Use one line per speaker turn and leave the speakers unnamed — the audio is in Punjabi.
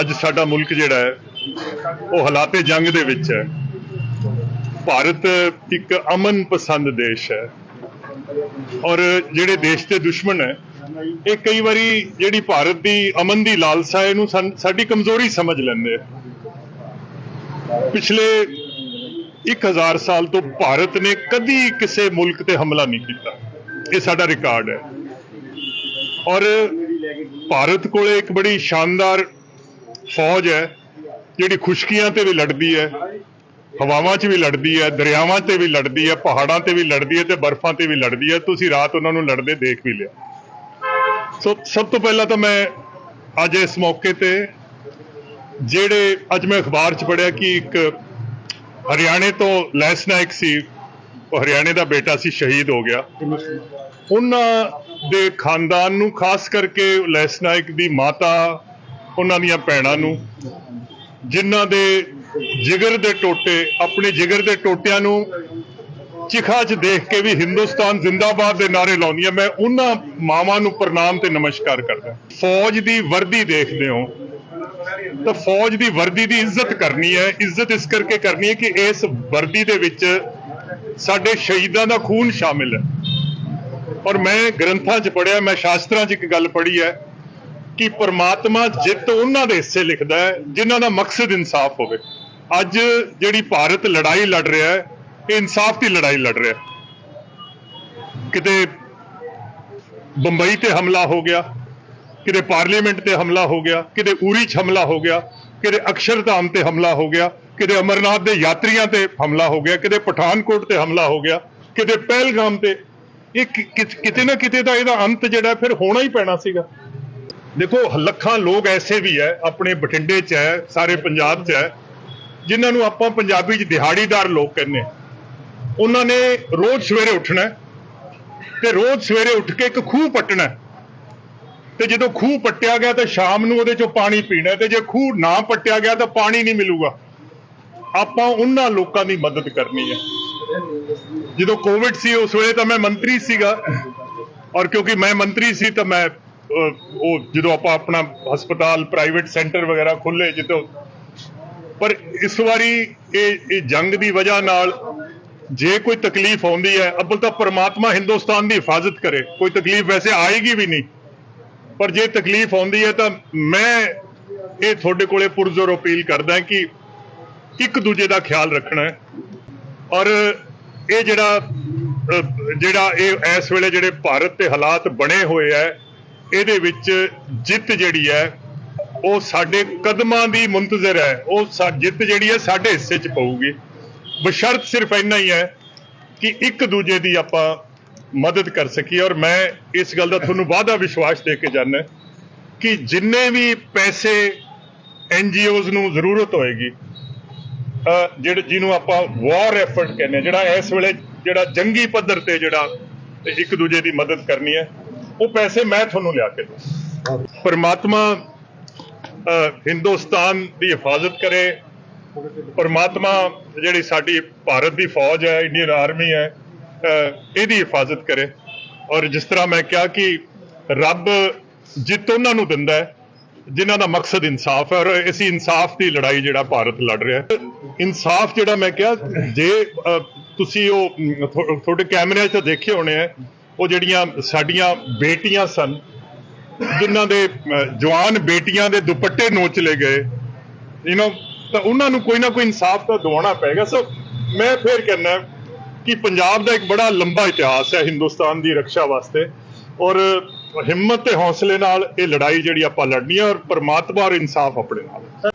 ਅੱਜ ਸਾਡਾ ਮੁਲਕ ਜਿਹੜਾ ਹੈ, ਉਹ ਹਾਲਾਤੇ ਜੰਗ ਦੇ ਵਿੱਚ ਹੈ। ਭਾਰਤ ਇੱਕ ਅਮਨ ਪਸੰਦ ਦੇਸ਼ ਹੈ। ਔਰ ਜਿਹੜੇ ਦੇਸ਼ ਦੇ ਦੁਸ਼ਮਣ ਹੈ, ਇਹ ਕਈ ਵਾਰੀ ਜਿਹੜੀ ਭਾਰਤ ਦੀ ਅਮਨ ਦੀ ਲਾਲਸਾ ਹੈ, ਇਹਨੂੰ ਸਾਡੀ ਕਮਜ਼ੋਰੀ ਸਮਝ ਲੈਂਦੇ ਆ। ਪਿਛਲੇ 1000 ਸਾਲ ਤੋਂ ਭਾਰਤ ਨੇ ਕਦੀ ਕਿਸੇ ਮੁਲਕ ਤੇ ਹਮਲਾ ਨਹੀਂ ਕੀਤਾ। ਇਹ ਸਾਡਾ ਰਿਕਾਰਡ ਹੈ। ਔਰ ਭਾਰਤ ਕੋਲੇ ਇੱਕ ਬੜੀ ਸ਼ਾਨਦਾਰ ਫੌਜ ਹੈ, ਜਿਹੜੀ ਖੁਸ਼ਕੀਆਂ ਤੇ ਵੀ ਲੜਦੀ ਹੈ, ਹਵਾਵਾਂ 'ਚ ਵੀ ਲੜਦੀ ਹੈ, ਦਰਿਆਵਾਂ ਤੇ ਵੀ ਲੜਦੀ ਹੈ, ਪਹਾੜਾਂ ਤੇ ਵੀ ਲੜਦੀ ਹੈ ਤੇ ਬਰਫ਼ਾਂ ਤੇ ਵੀ ਲੜਦੀ ਹੈ, ਤੁਸੀਂ ਰਾਤ ਉਹਨਾਂ ਨੂੰ ਲੜਦੇ ਦੇਖ ਵੀ ਲਿਆ। ਸੋ, ਸਭ ਤੋਂ ਪਹਿਲਾਂ ਤਾਂ ਮੈਂ ਅੱਜ ਇਸ ਮੌਕੇ ਤੇ ਜਿਹੜੇ ਅੱਜ ਮੈਂ ਅਖਬਾਰ 'ਚ ਪੜਿਆ ਕਿ ਇੱਕ ਹਰਿਆਣੇ ਤੋਂ ਲੈਸ ਨਾਇਕ ਸੀ, ਉਹ ਹਰਿਆਣੇ ਦਾ ਬੇਟਾ ਸੀ, ਸ਼ਹੀਦ ਹੋ ਗਿਆ। ਉਹਨਾਂ ਦੇ ਖਾਨਦਾਨ ਨੂੰ ਖਾਸ ਕਰਕੇ ਲੈਸ ਨਾਇਕ ਦੀ ਮਾਤਾ ਉਹਨਾਂ ਦੀਆਂ ਭੈਣਾਂ ਨੂੰ, ਜਿਨ੍ਹਾਂ ਦੇ ਜਿਗਰ ਦੇ ਟੋਟੇ, ਆਪਣੇ ਜਿਗਰ ਦੇ ਟੋਟਿਆਂ ਨੂੰ ਚਿਖਾ 'ਚ ਦੇਖ ਕੇ ਵੀ ਹਿੰਦੁਸਤਾਨ ਜ਼ਿੰਦਾਬਾਦ ਦੇ ਨਾਰੇ ਲਾਉਂਦੀਆਂ ਮੈਂ ਉਹਨਾਂ ਮਾਵਾਂ ਨੂੰ ਪ੍ਰਣਾਮ ਤੇ ਨਮਸਕਾਰ ਕਰਦਾ ਫੌਜ ਦੀ ਵਰਦੀ ਦੇਖਦੇ ਹੋ, ਤਾਂ ਫੌਜ ਦੀ ਵਰਦੀ ਦੀ ਇੱਜ਼ਤ ਕਰਨੀ ਹੈ, ਇੱਜ਼ਤ ਇਸ ਕਰਕੇ ਕਰਨੀ ਹੈ ਕਿ ਇਸ ਵਰਦੀ ਦੇ ਵਿੱਚ ਸਾਡੇ ਸ਼ਹੀਦਾਂ ਦਾ ਖੂਨ ਸ਼ਾਮਿਲ ਹੈ। ਔਰ ਮੈਂ ਗ੍ਰੰਥਾਂ 'ਚ ਪੜਿਆ ਮੈਂ ਸ਼ਾਸਤਰਾਂ 'ਚ ਇੱਕ ਗੱਲ ਪੜ੍ਹੀ ਹੈ ਕਿ ਪਰਮਾਤਮਾ ਜਿੱਤ ਉਹਨਾਂ ਦੇ ਹਿੱਸੇ ਲਿਖਦਾ ਹੈ, ਜਿਨ੍ਹਾਂ ਦਾ ਮਕਸਦ ਇਨਸਾਫ ਹੋਵੇ। ਅੱਜ ਜਿਹੜੀ ਭਾਰਤ ਲੜਾਈ ਲੜ ਰਿਹਾ ਹੈ, ਇਹ ਇਨਸਾਫ ਦੀ ਲੜਾਈ ਲੜ ਰਿਹਾ ਕਿਤੇ ਬੰਬਈ ਤੇ ਹਮਲਾ ਹੋ ਗਿਆ, ਕਿਤੇ ਪਾਰਲੀਮੈਂਟ ਤੇ ਹਮਲਾ ਹੋ ਗਿਆ, ਕਿਤੇ ਉਰੀ 'ਚ ਹਮਲਾ ਹੋ ਗਿਆ, ਕਿਤੇ ਅਕਸ਼ਰਧਾਮ ਤੇ ਹਮਲਾ ਹੋ ਗਿਆ, ਕਿਤੇ ਅਮਰਨਾਥ ਦੇ ਯਾਤਰੀਆਂ ਤੇ ਹਮਲਾ ਹੋ ਗਿਆ, ਕਿਤੇ ਪਠਾਨਕੋਟ ਤੇ ਹਮਲਾ ਹੋ ਗਿਆ, ਕਿਤੇ ਪਹਿਲਗਾਮ ਤੇ, ਇਹ ਕਿਤੇ ਨਾ ਕਿਤੇ ਦਾ ਇਹਦਾ ਅੰਤ ਜਿਹੜਾ ਫਿਰ ਹੋਣਾ ਹੀ ਪੈਣਾ ਸੀਗਾ। ਦੇਖੋ, ਲੱਖਾਂ ਲੋਕ ਐਸੇ ਵੀ ਹੈ, ਆਪਣੇ ਬਠਿੰਡੇ 'ਚ ਹੈ, ਸਾਰੇ ਪੰਜਾਬ 'ਚ ਹੈ, ਜਿਨ੍ਹਾਂ ਨੂੰ ਆਪਾਂ ਪੰਜਾਬੀ 'ਚ ਦਿਹਾੜੀਦਾਰ ਲੋਕ ਕਹਿੰਦੇ ਉਹਨਾਂ ਨੇ ਰੋਜ਼ ਸਵੇਰੇ ਉੱਠਣਾ ਹੈ ਤੇ ਰੋਜ਼ ਸਵੇਰੇ ਉੱਠ ਕੇ ਇੱਕ ਖੂਹ ਪੱਟਣਾ ਹੈ। ਤੇ ਜਦੋਂ ਖੂਹ ਪੱਟਿਆ ਗਿਆ ਤਾਂ ਸ਼ਾਮ ਨੂੰ ਉਹਦੇ 'ਚੋਂ ਪਾਣੀ ਪੀਣਾ ਹੈ ਤੇ ਜੇ ਖੂਹ ਨਾ ਪੱਟਿਆ ਗਿਆ ਤਾਂ ਪਾਣੀ ਨਹੀਂ ਮਿਲੂਗਾ। ਆਪਾਂ ਉਹਨਾਂ ਲੋਕਾਂ ਦੀ ਮਦਦ ਕਰਨੀ ਹੈ। ਜਦੋਂ ਕੋਵਿਡ ਸੀ, ਉਸ ਵੇਲੇ ਤਾਂ ਮੈਂ ਮੰਤਰੀ ਸੀਗਾ। ਔਰ ਕਿਉਂਕਿ ਮੈਂ ਮੰਤਰੀ ਸੀ ਤਾਂ ਮੈਂ ਉਹ ਜਦੋਂ ਆਪਾਂ ਆਪਣਾ ਹਸਪਤਾਲ ਪ੍ਰਾਈਵੇਟ ਸੈਂਟਰ ਵਗੈਰਾ ਖੁੱਲੇ ਜਿੱਦੋਂ ਪਰ ਇਸ ਵਾਰੀ ਇਹ ਇਹ ਜੰਗ ਦੀ ਵਜ੍ਹਾ ਨਾਲ ਜੇ ਕੋਈ ਤਕਲੀਫ ਆਉਂਦੀ ਹੈ, ਅੱਬਲ ਤਾਂ ਪਰਮਾਤਮਾ ਹਿੰਦੁਸਤਾਨ ਦੀ ਹਿਫਾਜ਼ਤ ਕਰੇ, ਕੋਈ ਤਕਲੀਫ ਵੈਸੇ ਆਏਗੀ ਵੀ ਨਹੀਂ। ਪਰ ਜੇ ਤਕਲੀਫ ਆਉਂਦੀ ਹੈ ਤਾਂ ਮੈਂ ਇਹ ਤੁਹਾਡੇ ਕੋਲੇ ਪੁਰਜ਼ੋਰ ਅਪੀਲ ਕਰਦਾ ਕਿ ਇੱਕ ਦੂਜੇ ਦਾ ਖਿਆਲ ਰੱਖਣਾ ਹੈ। ਔਰ ਇਹ ਜਿਹੜਾ ਜਿਹੜਾ ਇਹ ਇਸ ਵੇਲੇ ਜਿਹੜੇ ਭਾਰਤ ਤੇ ਹਾਲਾਤ ਬਣੇ ਹੋਏ ਹੈ ਇਹਦੇ ਵਿੱਚ ਜਿੱਤ ਜਿਹੜੀ ਹੈ, ਉਹ ਸਾਡੇ ਕਦਮਾਂ ਦੀ ਮੁੰਤਜ਼ਰ ਹੈ। ਉਹ ਸਾ- ਜਿੱਤ ਜਿਹੜੀ ਹੈ, ਸਾਡੇ ਹਿੱਸੇ 'ਚ ਪਊਗੀ। ਬਸ਼ਰਤ ਸਿਰਫ ਇੰਨਾ ਹੀ ਹੈ ਕਿ ਇੱਕ ਦੂਜੇ ਦੀ ਆਪਾਂ ਮਦਦ ਕਰ ਸਕੀਏ। ਔਰ ਮੈਂ ਇਸ ਗੱਲ ਦਾ ਤੁਹਾਨੂੰ ਵਾਅਦਾ ਵਿਸ਼ਵਾਸ ਦੇ ਕੇ ਜਾਣਾ ਕਿ ਜਿੰਨੇ ਵੀ ਪੈਸੇ ਐਨ ਐਨਜੀਓਜ਼ ਨੂੰ ਜ਼ਰੂਰਤ ਹੋਏਗੀ ਅਹ ਜਿਹਨੂੰ ਆਪਾਂ ਵਾਰ ਐਫਰਟ ਕਹਿੰਦੇ ਹਾਂ, ਜਿਹੜਾ ਇਸ ਵੇਲੇ ਜਿਹੜਾ ਜੰਗੀ ਪੱਧਰ ਤੇ ਜਿਹੜਾ ਇੱਕ ਦੂਜੇ ਦੀ ਮਦਦ ਕਰਨੀ ਹੈ ਉਹ ਪੈਸੇ ਮੈਂ ਤੁਹਾਨੂੰ ਲਿਆ ਕੇ ਦੂੰ ਪਰਮਾਤਮਾ ਹਿੰਦੁਸਤਾਨ ਦੀ ਹਿਫਾਜ਼ਤ ਕਰੇ। ਪਰਮਾਤਮਾ ਜਿਹੜੀ ਸਾਡੀ ਭਾਰਤ ਦੀ ਫੌਜ ਹੈ, ਇੰਡੀਅਨ ਆਰਮੀ ਹੈ ਇਹਦੀ ਹਿਫਾਜ਼ਤ ਕਰੇ। ਔਰ ਜਿਸ ਤਰ੍ਹਾਂ ਮੈਂ ਕਿਹਾ ਕਿ ਰੱਬ ਜਿੱਤ ਉਹਨਾਂ ਨੂੰ ਦਿੰਦਾ ਹੈ, ਜਿਨ੍ਹਾਂ ਦਾ ਮਕਸਦ ਇਨਸਾਫ ਹੈ। ਔਰ ਇਸੇ ਇਨਸਾਫ ਦੀ ਲੜਾਈ ਜਿਹੜਾ ਭਾਰਤ ਲੜ ਰਿਹਾ ਹੈ। ਇਨਸਾਫ ਜਿਹੜਾ ਮੈਂ ਕਿਹਾ, ਜੇ ਤੁਸੀਂ ਉਹ ਤੁਹਾਡੇ ਕੈਮਰਿਆਂ 'ਚ ਦੇਖੇ ਹੋਣੇ ਆ ਉਹ ਜਿਹੜੀਆਂ ਸਾਡੀਆਂ ਬੇਟੀਆਂ ਸਨ, ਜਿਨ੍ਹਾਂ ਦੇ ਜਵਾਨ ਬੇਟੀਆਂ ਦੇ ਦੁਪੱਟੇ ਨੋਚਲੇ ਗਏ ਯੂ نو ਤਾਂ ਉਹਨਾਂ ਨੂੰ ਕੋਈ ਨਾ ਕੋਈ ਇਨਸਾਫ ਤਾਂ ਦਿਵਾਉਣਾ ਪਏਗਾ। ਸੋ ਮੈਂ ਫੇਰ ਕਹਿੰਦਾ ਕਿ ਪੰਜਾਬ ਦਾ ਇੱਕ ਬੜਾ ਲੰਬਾ ਇਤਿਹਾਸ ਹੈ ਹਿੰਦੁਸਤਾਨ ਦੀ ਰੱਖਿਆ ਵਾਸਤੇ, ਔਰ ਹਿੰਮਤ ਤੇ ਹੌਸਲੇ ਨਾਲ ਇਹ ਲੜਾਈ ਜਿਹੜੀ ਆਪਾਂ ਲੜਨੀ ਹੈ, ਔਰ ਪਰਮਾਤਮਾ ਔਰ ਇਨਸਾਫ ਆਪਣੇ ਨਾਲ।